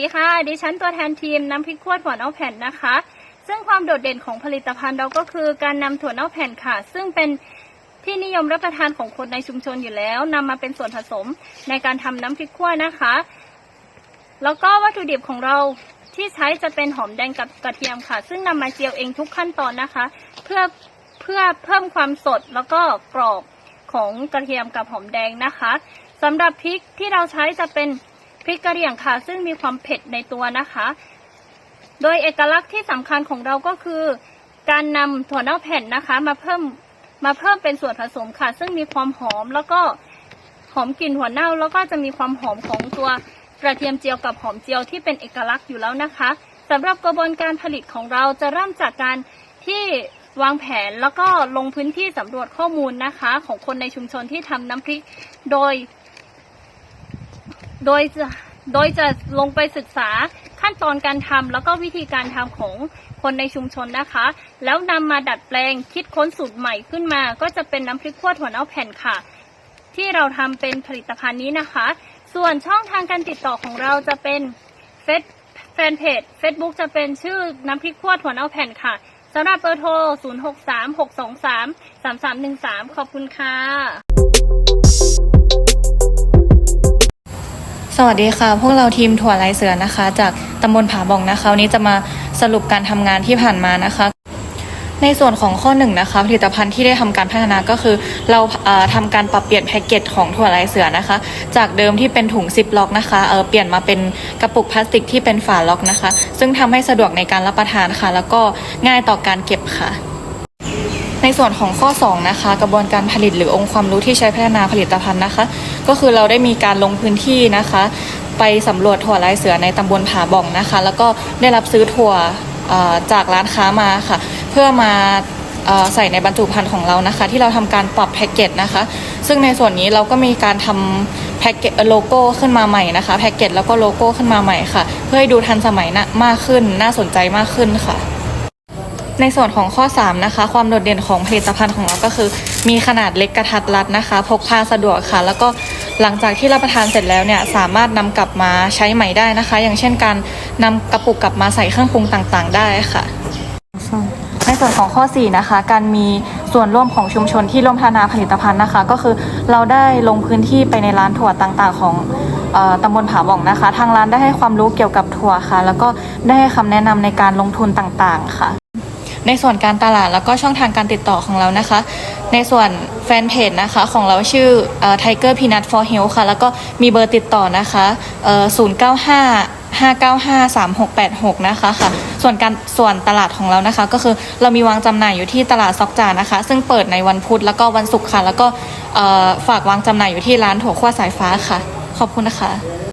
ดีค่ะ ดิฉันตัวแทนทีมน้ำพริกขวดถั่วเน่าแผ่นนะคะ ซึ่งความโดดเด่นของผลิตภัณฑ์เราก็คือการนำถั่วเน่าแผ่นค่ะ ซึ่งเป็นที่นิยมรับประทานของคนในชุมชนอยู่แล้วนำมาเป็นส่วนผสมในการทำน้ำพริกขั่วนะคะ แล้วก็วัตถุดิบของเราที่ใช้จะเป็นหอมแดงกับกระเทียมค่ะ ซึ่งนำมาเจียวเองทุกขั้นตอนนะคะ เพื่อเพื่อเพิ่มความสดแล้วก็กรอบของกระเทียมกับหอมแดงนะคะสำหรับพริกที่เราใช้จะเป็น พริกกระเหรี่ยงค่ะ ซึ่งมีความเผ็ดในตัวนะคะ โดยเอกลักษณ์ที่สำคัญของเราก็คือ การนำถั่วเน่าแผ่นนะคะ มาเพิ่มมาเพิ่มเป็นส่วนผสมค่ะ ซึ่งมีความหอมแล้วก็หอมกลิ่นหัวเน่า แล้วก็จะมีความหอมของตัวกระเทียมเจียวกับหอมเจียวที่เป็นเอกลักษณ์อยู่แล้วนะคะสำหรับกระบวนการผลิตของเราจะเริ่มจากการที่วางแผนแล้วก็ลงพื้นที่สำรวจข้อมูลนะคะ ของคนในชุมชนที่ทำน้ำพริก โดย โดยจะโดยจะลงไปศึกษาขั้นตอนการทำแล้วก็วิธีการทำของคนในชุมชนนะคะ แล้วนำมาดัดแปลงคิดค้นสูตรใหม่ขึ้นมา ก็จะเป็นน้ำพริกขั่วถั่วเน่าแผ่นค่ะ ที่เราทำเป็นผลิตภัณฑ์นี้นะคะ ส่วนช่องทางการติดต่อของเราจะเป็นเฟซแฟนเพจ Facebook จะเป็นชื่อน้ำพริกขั่วถั่วเน่าแผ่นค่ะสำหรับเบอร์โทร 0636233313 ขอบคุณค่ะ สวัสดีค่ะ พวกเราทีมถั่วลายเสือนะคะ จากตำบลผาบ่องนะคะวันนี้จะมาสรุปการทำงานที่ผ่านมานะคะ ในส่วนของข้อหนึ่งนะคะผลิตภัณฑ์ที่ได้ทำการพัฒนาก็คือ เราทำการปรับเปลี่ยนแพ็กเกจของถั่วลายเสือนะคะ จากเดิมที่เป็นถุงซิปล็อกนะคะเเปลี่ยนมาเป็นกระปุกพลาสติกที่เป็นฝาล็อกนะคะ ซึ่งทำให้สะดวกในการรับประทานค่ะ แล้วก็ง่ายต่อการเก็บค่ะในส่วนของข้อ 2 นะคะ กระบวนการผลิตหรือองค์ความรู้ที่ใช้พัฒนาผลิตภัณฑ์นะคะ ก็คือเราได้มีการลงพื้นที่นะคะ ไปสำรวจถั่วลายเสือในตำบลผาบ่องนะคะ แล้วก็ได้รับซื้อถั่วจากร้านค้ามาค่ะ เพื่อมาอใส่ในบรรจุภัณฑ์ของเรานะคะ ที่เราทำการปรับแพ็กเกจนะคะ ซึ่งในส่วนนี้เราก็มีการทำแพ็กเกจโลโก้ขึ้นมาใหม่นะคะแพ็กเกจแล้วก็โลโก้ขึ้นมาใหม่ค่ะ เพื่อให้ดูทันสมัยนะมากขึ้นน่าสนใจมากขึ้นค่ะ ในส่วนของข้อ 3 นะคะ ความโดดเด่นของผลิตภัณฑ์ของเราก็คือ มีขนาดเล็กกระทัดรัดนะคะ พกพาสะดวกค่ะ แล้วก็หลังจากที่รับประทานเสร็จแล้วเนี่ยสามารถนำกลับมาใช้ใหม่ได้นะคะ อย่างเช่นการนำกระปุกกลับมาใส่เครื่องปรุงต่างๆ ได้ค่ะ ในส่วนของข้อ 4 นะคะ การมีส่วนร่วมของชุมชนที่ร่วมพัฒนาผลิตภัณฑ์นะคะ ก็คือเราได้ลงพื้นที่ไปในร้านถั่วต่างๆ ของตำบลผาบ่องนะคะ ทางร้านได้ให้ความรู้เกี่ยวกับถั่วค่ะ แล้วก็ได้ให้คำแนะนำในการลงทุนต่างๆค่ะ ในส่วนการตลาดแล้วก็ช่องทางการติดต่อของเรานะคะ ในส่วนแฟนเพจนะคะของเราชื่อเอ่อ Tiger Peanut for Health ค่ะ แล้วก็มีเบอร์ติดต่อนะคะเอ่อ095 595 3686 นะคะค่ะ ส่วนการส่วนตลาดของเรานะคะ ก็คือเรามีวางจำหน่ายอยู่ที่ตลาดซอกจานะคะ ซึ่งเปิดในวันพุธแล้วก็วันศุกร์ค่ะ แล้วก็ฝากวางจำหน่ายอยู่ที่ร้านถั่วขั้วสายฟ้าค่ะ ขอบคุณนะคะ